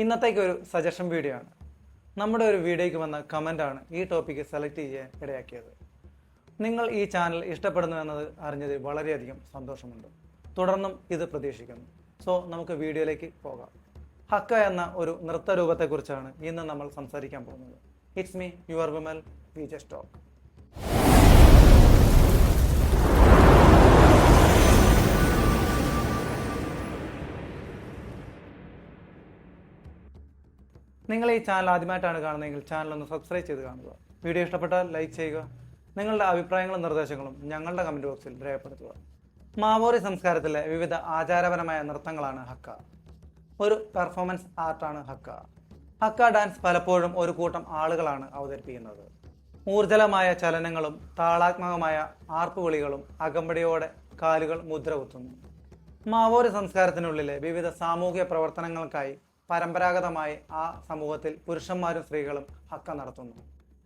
ഇന്നത്തേക്ക് ഒരു suggestion video ആണ്. നമ്മുടെ ഒരു വീഡിയോയ്ക്ക് വന്ന കമന്റാണ് ഈ ടോപ്പിക്ക് സെലക്ട് ചെയ്യാൻ ഇടയാക്കിയത്. നിങ്ങൾ ഈ ചാനൽ ഇഷ്ടപ്പെടുന്നു എന്നത് അറിഞ്ഞതിൽ വളരെയധികം സന്തോഷമുണ്ട്. തുടർന്നും ഇത് പ്രതീക്ഷിക്കുന്നു. സോ നമുക്ക് വീഡിയോയിലേക്ക് പോകാം. ഹക്ക എന്ന ഒരു നൃത്തരൂപത്തെക്കുറിച്ചാണ് ഇന്ന് നമ്മൾ സംസാരിക്കാൻ പോകുന്നത്. It's me your Vimal we just talk നിങ്ങൾ ഈ ചാനൽ ആദ്യമായിട്ടാണ് കാണുന്നതെങ്കിൽ ചാനൽ ഒന്ന് സബ്സ്ക്രൈബ് ചെയ്ത് കാണുക. വീഡിയോ ഇഷ്ടപ്പെട്ടാൽ ലൈക്ക് ചെയ്യുക. നിങ്ങളുടെ അഭിപ്രായങ്ങളും നിർദ്ദേശങ്ങളും ഞങ്ങളുടെ കമന്റ് ബോക്സിൽ രേഖപ്പെടുത്തുക. മാവോറി സംസ്കാരത്തിലെ വിവിധ ആചാരപരമായ നൃത്തങ്ങളാണ് ഹക്ക. ഒരു പെർഫോമൻസ് ആർട്ടാണ് ഹക്ക. ഹക്ക ഡാൻസ് പലപ്പോഴും ഒരു കൂട്ടം ആളുകളാണ് അവതരിപ്പിക്കുന്നത്. ഊർജലമായ ചലനങ്ങളും താളാത്മകമായ ആർപ്പുവിളികളും അകമ്പടിയോടെ കാലുകൾ മുദ്ര കുത്തുന്നു. മാവോറി സംസ്കാരത്തിനുള്ളിലെ വിവിധ സാമൂഹിക പ്രവർത്തനങ്ങൾക്കായി പരമ്പരാഗതമായി ആ സമൂഹത്തിൽ പുരുഷന്മാരും സ്ത്രീകളും ഹക്ക നടത്തുന്നു.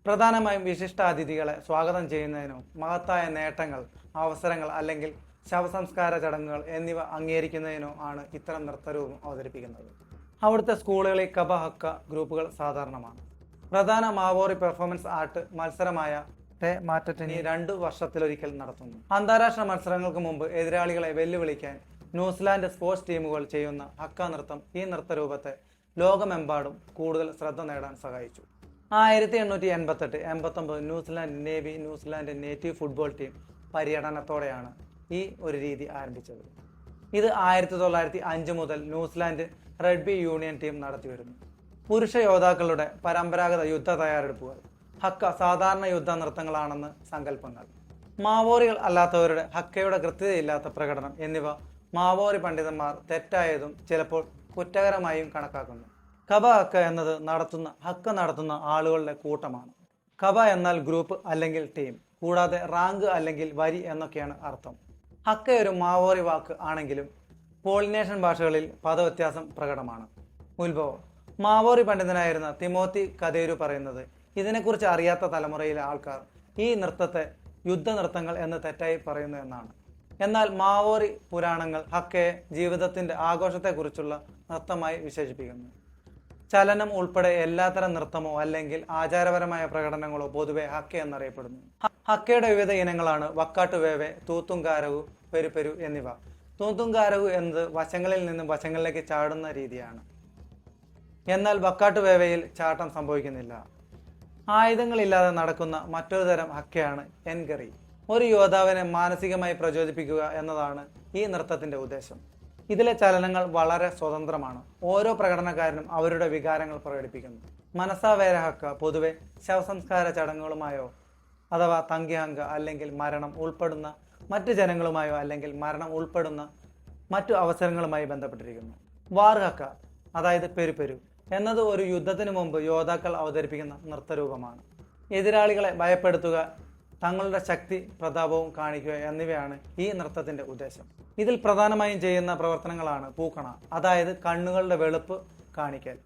പ്രധാനമായും വിശിഷ്ടാതിഥികളെ സ്വാഗതം ചെയ്യുന്നതിനോ മഹത്തായ നേട്ടങ്ങൾ അവസരങ്ങൾ അല്ലെങ്കിൽ ശവസംസ്കാര ചടങ്ങുകൾ എന്നിവ അംഗീകരിക്കുന്നതിനോ ആണ് ഇത്തരം നൃത്തരൂപം അവതരിപ്പിക്കുന്നത്. അവിടുത്തെ സ്കൂളുകളിൽ കബ ഹക്ക ഗ്രൂപ്പുകൾ സാധാരണമാണ്. പ്രധാന മാവോറി പെർഫോമൻസ് ആർട്ട് മത്സരമായ ടെ മാറ്ററ്റിനി രണ്ടു വർഷത്തിലൊരിക്കൽ നടത്തുന്നു. അന്താരാഷ്ട്ര മത്സരങ്ങൾക്ക് മുമ്പ് എതിരാളികളെ വെല്ലുവിളിക്കാൻ ന്യൂസിലാൻഡ് സ്പോർട്സ് ടീമുകൾ ചെയ്യുന്ന ഹക്ക നൃത്തം ഈ നൃത്തരൂപത്തെ ലോകമെമ്പാടും കൂടുതൽ ശ്രദ്ധ നേടാൻ സഹായിച്ചു. ആയിരത്തി എണ്ണൂറ്റി എൺപത്തെട്ട് എൺപത്തൊമ്പത് New Zealand navy New Zealand native football team പര്യടനത്തോടെയാണ് ഈ ഒരു രീതി ആരംഭിച്ചത്. ഇത് ആയിരത്തി തൊള്ളായിരത്തി അഞ്ച് മുതൽ New Zealand rugby union team നടത്തിവരുന്നു പുരുഷ യോദ്ധാക്കളുടെ പരമ്പരാഗത യുദ്ധ തയ്യാറെടുപ്പുകൾ ഹക്ക സാധാരണ യുദ്ധ നൃത്തങ്ങളാണെന്ന് സങ്കല്പങ്ങൾ മാവോറികൾ അല്ലാത്തവരുടെ ഹക്കയുടെ കൃത്യതയില്ലാത്ത പ്രകടനം എന്നിവ മാവോറി പണ്ഡിതന്മാർ തെറ്റായതും ചിലപ്പോൾ കുറ്റകരമായും കണക്കാക്കുന്നു. കബ ഹക്ക എന്നത് നടത്തുന്ന ഹക്ക നടത്തുന്ന ആളുകളുടെ കൂട്ടമാണ്. കബ എന്നാൽ ഗ്രൂപ്പ് അല്ലെങ്കിൽ ടീം കൂടാതെ റാങ്ക് അല്ലെങ്കിൽ വരി എന്നൊക്കെയാണ് അർത്ഥം. ഹക്ക ഒരു മാവോറി വാക്ക് ആണെങ്കിലും പോളിനേഷൻ ഭാഷകളിൽ പദവ്യത്യാസം പ്രകടമാണ്. ഉത്ഭവം. മാവോറി പണ്ഡിതനായിരുന്ന തിമോത്തി കഥേരു പറയുന്നത് ഇതിനെക്കുറിച്ച് അറിയാത്ത തലമുറയിലെ ആൾക്കാർ ഈ നൃത്തത്തെ യുദ്ധ നൃത്തങ്ങൾ എന്ന് തെറ്റായി പറയുന്നു എന്നാണ്. എന്നാൽ മാവോറി പുരാണങ്ങൾ ഹക്കയെ ജീവിതത്തിന്റെ ആഘോഷത്തെക്കുറിച്ചുള്ള നൃത്തമായി വിശേഷിപ്പിക്കുന്നു. ചലനം ഉൾപ്പെടെ എല്ലാത്തരം നൃത്തമോ അല്ലെങ്കിൽ ആചാരപരമായ പ്രകടനങ്ങളോ പൊതുവെ ഹക്ക എന്നറിയപ്പെടുന്നു. ഹക്കയുടെ വിവിധ ഇനങ്ങളാണ് വക്കാട്ടുവേവെ തൂത്തുംകാരകു പെരുപെരു എന്നിവ. തൂത്തുംകാരകു എന്നത് വശങ്ങളിൽ നിന്നും വശങ്ങളിലേക്ക് ചാടുന്ന രീതിയാണ്. എന്നാൽ വക്കാട്ടുവേവയിൽ ചാട്ടം സംഭവിക്കുന്നില്ല. ആയുധങ്ങളില്ലാതെ നടക്കുന്ന മറ്റൊരു തരം ഹക്കയാണ് എൻകറി ഒരു യോദ്ധാവിനെ മാനസികമായി പ്രചോദിപ്പിക്കുക എന്നതാണ് ഈ നൃത്തത്തിന്റെ ഉദ്ദേശം. ഇതിലെ ചലനങ്ങൾ വളരെ സ്വതന്ത്രമാണ്. ഓരോ പ്രകടനക്കാരനും അവരുടെ വികാരങ്ങൾ പ്രകടിപ്പിക്കുന്നു. മനസ്സാവേരഹക്ക പൊതുവെ ശവസംസ്കാര ചടങ്ങുകളുമായോ അഥവാ തങ്കിഹങ്ക അല്ലെങ്കിൽ മരണം ഉൾപ്പെടുന്ന മറ്റ് ജനങ്ങളുമായോ അല്ലെങ്കിൽ മരണം ഉൾപ്പെടുന്ന മറ്റു അവസരങ്ങളുമായി ബന്ധപ്പെട്ടിരിക്കുന്നു. വാർഹക്ക അതായത് പെരുപെരു എന്നത് ഒരു യുദ്ധത്തിന് മുമ്പ് യോദ്ധാക്കൾ അവതരിപ്പിക്കുന്ന നൃത്തരൂപമാണ്. എതിരാളികളെ ഭയപ്പെടുത്തുക തങ്ങളുടെ ശക്തി പ്രതാപവും കാണിക്കുക എന്നിവയാണ് ഈ നൃത്തത്തിന്റെ ഉദ്ദേശം. ഇതിൽ പ്രധാനമായും ചെയ്യുന്ന പ്രവർത്തനങ്ങളാണ് പൂക്കണ അതായത് കണ്ണുകളുടെ വെളുപ്പ് കാണിക്കൽ.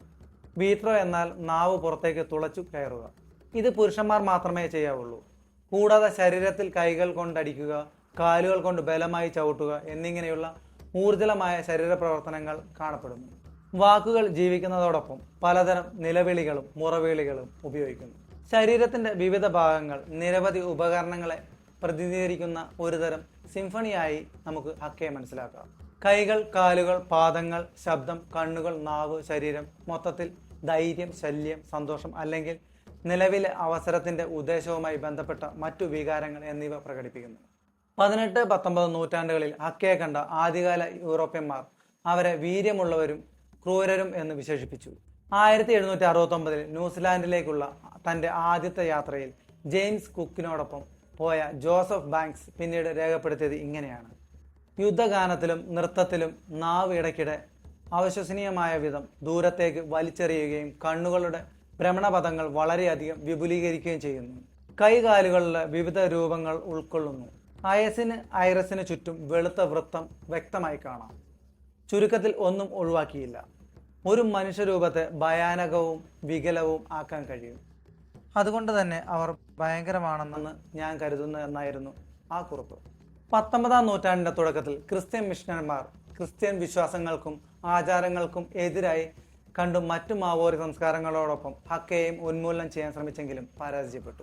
വീത്രോ എന്നാൽ നാവ് പുറത്തേക്ക് തുളച്ചു കയറുക. ഇത് പുരുഷന്മാർ മാത്രമേ ചെയ്യാവുള്ളൂ. കൂടാതെ ശരീരത്തിൽ കൈകൾ കൊണ്ടടിക്കുക കാലുകൾ കൊണ്ട് ബലമായി ചവിട്ടുക എന്നിങ്ങനെയുള്ള ഊർജലമായ ശരീര പ്രവർത്തനങ്ങൾ കാണപ്പെടുന്നു. വാക്കുകൾ ജീവിക്കുന്നതോടൊപ്പം പലതരം നിലവിളികളും മുറവിളികളും ഉപയോഗിക്കുന്നു. ശരീരത്തിന്റെ വിവിധ ഭാഗങ്ങൾ നിരവധി ഉപകരണങ്ങളെ പ്രതിനിധീകരിക്കുന്ന ഒരുതരം സിംഫണിയായി നമുക്ക് ഹക്കയെ മനസ്സിലാക്കാം. കൈകൾ കാലുകൾ പാദങ്ങൾ ശബ്ദം കണ്ണുകൾ നാവ് ശരീരം മൊത്തത്തിൽ ധൈര്യം ശല്യം സന്തോഷം അല്ലെങ്കിൽ നിലവിലെ അവസരത്തിന്റെ ഉദ്ദേശവുമായി ബന്ധപ്പെട്ട മറ്റു വികാരങ്ങൾ എന്നിവ പ്രകടിപ്പിക്കുന്നു. പതിനെട്ട് പത്തൊമ്പത് നൂറ്റാണ്ടുകളിൽ ഹക്കയെ കണ്ട ആദ്യകാല യൂറോപ്യന്മാർ അവരെ വീര്യമുള്ളവരും ക്രൂരരും എന്ന് വിശേഷിപ്പിച്ചു. ആയിരത്തി എഴുന്നൂറ്റി അറുപത്തി ഒമ്പതിൽ ന്യൂസിലാൻഡിലേക്കുള്ള തന്റെ ആദ്യത്തെ യാത്രയിൽ ജെയിംസ് കുക്കിനോടൊപ്പം പോയ ജോസഫ് ബാങ്ക്സ് പിന്നീട് രേഖപ്പെടുത്തിയത് ഇങ്ങനെയാണ്. യുദ്ധഗാനത്തിലും നൃത്തത്തിലും നാവ് ഇടയ്ക്കിടെ അവിശ്വസനീയമായ വിധം ദൂരത്തേക്ക് വലിച്ചെറിയുകയും കണ്ണുകളുടെ ഭ്രമണപഥങ്ങൾ വളരെയധികം വിപുലീകരിക്കുകയും ചെയ്യുന്നു. കൈകാലുകളിലെ വിവിധ രൂപങ്ങൾ ഉൾക്കൊള്ളുന്നു. അയസിന് ഐറസിന് ചുറ്റും വെളുത്ത വൃത്തം വ്യക്തമായി കാണാം. ചുരുക്കത്തിൽ ഒന്നും ഒഴിവാക്കിയില്ല. ഒരു മനുഷ്യരൂപത്തെ ഭയാനകവും വികലവും ആക്കാൻ കഴിയും. അതുകൊണ്ട് തന്നെ അവർ ഭയങ്കരമാണെന്ന് ഞാൻ കരുതുന്നു എന്നായിരുന്നു ആ കുറിപ്പ്. പത്തൊമ്പതാം നൂറ്റാണ്ടിന്റെ തുടക്കത്തിൽ ക്രിസ്ത്യൻ മിഷനന്മാർ ക്രിസ്ത്യൻ വിശ്വാസങ്ങൾക്കും ആചാരങ്ങൾക്കും എതിരായി കണ്ടും മറ്റു മാവോരി സംസ്കാരങ്ങളോടൊപ്പം ഹക്കയെയും ഉന്മൂലനം ചെയ്യാൻ ശ്രമിച്ചെങ്കിലും പരാജയപ്പെട്ടു.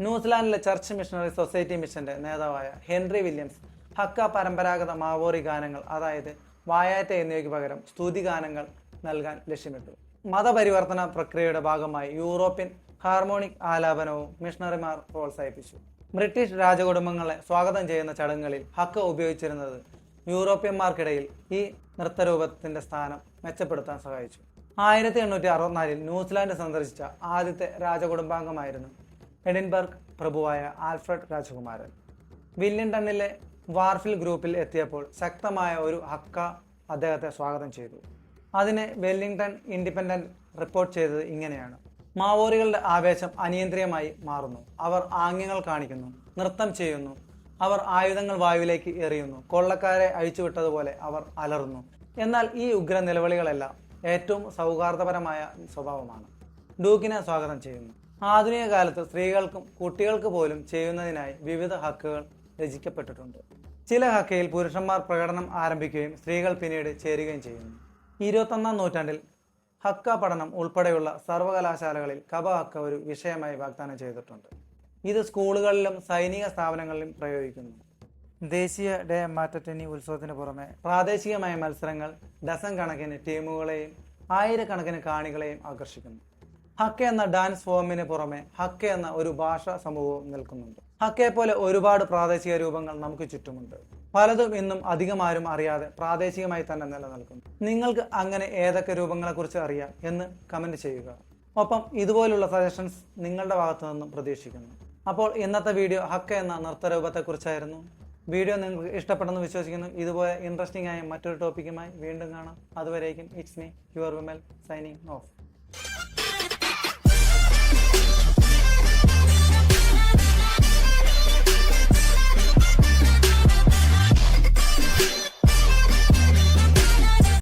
ന്യൂസിലാൻഡിലെ ചർച്ച് മിഷണറി സൊസൈറ്റി മിഷന്റെ നേതാവായ ഹെൻറി വില്യംസ് ഹക്ക പരമ്പരാഗത മാവോറി ഗാനങ്ങൾ അതായത് വായാറ്റ എന്നിവയ്ക്ക് പകരം സ്തുതി ഗാനങ്ങൾ നൽകാൻ ലക്ഷ്യമിട്ടു. മതപരിവർത്തന പ്രക്രിയയുടെ ഭാഗമായി യൂറോപ്യൻ ഹാർമോണിക് ആലാപനവും മിഷണറിമാർ പ്രോത്സാഹിപ്പിച്ചു. ബ്രിട്ടീഷ് രാജകുടുംബങ്ങളെ സ്വാഗതം ചെയ്യുന്ന ചടങ്ങുകളിൽ ഹക്ക ഉപയോഗിച്ചിരുന്നത് യൂറോപ്യന്മാർക്കിടയിൽ ഈ നൃത്തരൂപത്തിന്റെ സ്ഥാനം മെച്ചപ്പെടുത്താൻ സഹായിച്ചു. ആയിരത്തി എണ്ണൂറ്റി അറുപത്തിനാലിൽ ന്യൂസിലാൻഡ് സന്ദർശിച്ച ആദ്യത്തെ രാജകുടുംബാംഗമായിരുന്നു എഡിൻബർഗ് പ്രഭുവായ ആൽഫ്രഡ് രാജകുമാരൻ. വില്ലിംഗ്ടണിലെ വാർഫിൽ ഗ്രൂപ്പിൽ എത്തിയപ്പോൾ ശക്തമായ ഒരു ഹക്ക അദ്ദേഹത്തെ സ്വാഗതം ചെയ്തു. അതിനെ വെല്ലിംഗ്ടൺ ഇൻഡിപെൻഡന്റ് റിപ്പോർട്ട് ചെയ്തത് ഇങ്ങനെയാണ്. മാവോറികളുടെ ആവേശം അനിയന്ത്രിതമായി മാറുന്നു. അവർ ആംഗ്യങ്ങൾ കാണിക്കുന്നു നൃത്തം ചെയ്യുന്നു അവർ ആയുധങ്ങൾ വായുവിലേക്ക് എറിയുന്നു കൊള്ളക്കാരെ അഴിച്ചുവിട്ടതുപോലെ അവർ അലറുന്നു. എന്നാൽ ഈ ഉഗ്ര നിലവിളികളെല്ലാം ഏറ്റവും സൗഹാർദ്ദപരമായ സ്വഭാവമാണ്. ഡൂക്കിനെ സ്വാഗതം ചെയ്യുന്നു. ആധുനിക കാലത്ത് സ്ത്രീകൾക്കും കുട്ടികൾക്ക് പോലും ചെയ്യുന്നതിനായി വിവിധ ഹക്കുകൾ രചിക്കപ്പെട്ടിട്ടുണ്ട്. ചില ഹക്കയിൽ പുരുഷന്മാർ പ്രകടനം ആരംഭിക്കുകയും സ്ത്രീകൾ പിന്നീട് ചേരുകയും ചെയ്യുന്നു. ഇരുപത്തൊന്നാം നൂറ്റാണ്ടിൽ ഹക്ക പഠനം ഉൾപ്പെടെയുള്ള സർവകലാശാലകളിൽ കബ ഹക്ക ഒരു വിഷയമായി വാഗ്ദാനം ചെയ്തിട്ടുണ്ട്. ഇത് സ്കൂളുകളിലും സൈനിക സ്ഥാപനങ്ങളിലും പ്രയോഗിക്കുന്നു. ദേശീയ ഡേ മാറ്ററ്റനി ഉത്സവത്തിന് പുറമെ പ്രാദേശികമായ മത്സരങ്ങൾ ഡസൻ കണക്കിന് ടീമുകളെയും ആയിരക്കണക്കിന് കാണികളെയും ആകർഷിക്കുന്നു. ഹക്ക എന്ന ഡാൻസ് ഫോമിന് പുറമെ ഹക്ക എന്ന ഒരു ഭാഷാ സമൂഹവും നിൽക്കുന്നുണ്ട്. ഹക്കയെ പോലെ ഒരുപാട് പ്രാദേശിക രൂപങ്ങൾ നമുക്ക് ചുറ്റുമുണ്ട്. പലതും ഇന്നും അധികം ആരും അറിയാതെ പ്രാദേശികമായി തന്നെ നിലനിൽക്കുന്നു. നിങ്ങൾക്ക് അങ്ങനെ ഏതൊക്കെ രൂപങ്ങളെക്കുറിച്ച് അറിയാം എന്ന് കമന്റ് ചെയ്യുക. ഒപ്പം ഇതുപോലുള്ള സജഷൻസ് നിങ്ങളുടെ ഭാഗത്തു നിന്നും പ്രതീക്ഷിക്കുന്നു. അപ്പോൾ ഇന്നത്തെ വീഡിയോ ഹക്ക എന്ന നൃത്തരൂപത്തെക്കുറിച്ചായിരുന്നു. വീഡിയോ നിങ്ങൾക്ക് ഇഷ്ടപ്പെടുന്നു വിശ്വസിക്കുന്നു. ഇതുപോലെ ഇൻട്രസ്റ്റിംഗ് ആയ മറ്റൊരു ടോപ്പിക്കുമായി വീണ്ടും കാണാം. അതുവരേക്കും it's me your Vimal signing off